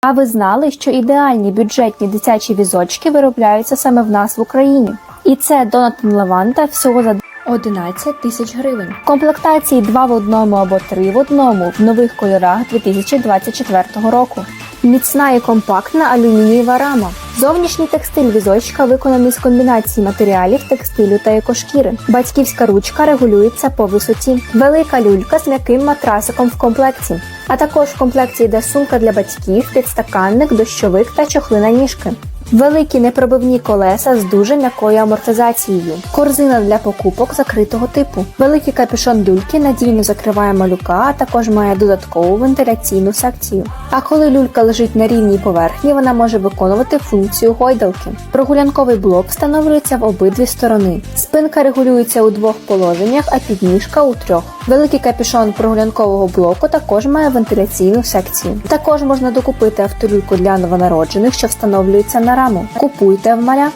А ви знали, що ідеальні бюджетні дитячі візочки виробляються саме в нас в Україні? І це Донатан Лаванта всього за 11 тисяч гривень. Комплектації 2 в одному або 3 в одному в нових кольорах 2024 року. Міцна і компактна алюмінієва рама. Зовнішній текстиль візочка виконаний з комбінації матеріалів, текстилю та екошкіри. Батьківська ручка регулюється по висоті. Велика люлька з м'яким матрасиком в комплекті. А також в комплекті йде сумка для батьків, підстаканник, дощовик та чохли ніжки. Великі непробивні колеса з дуже м'якою амортизацією, корзина для покупок закритого типу. Великий капюшон люльки надійно закриває малюка, а також має додаткову вентиляційну секцію. А коли люлька лежить на рівній поверхні, вона може виконувати функцію гойдалки. Прогулянковий блок встановлюється в обидві сторони. Спинка регулюється у двох положеннях, а підніжка у трьох. Великий капюшон прогулянкового блоку також має вентиляційну секцію. Також можна докупити автолюльку для новонароджених, що встановлюється на раму. Купуйте в маля.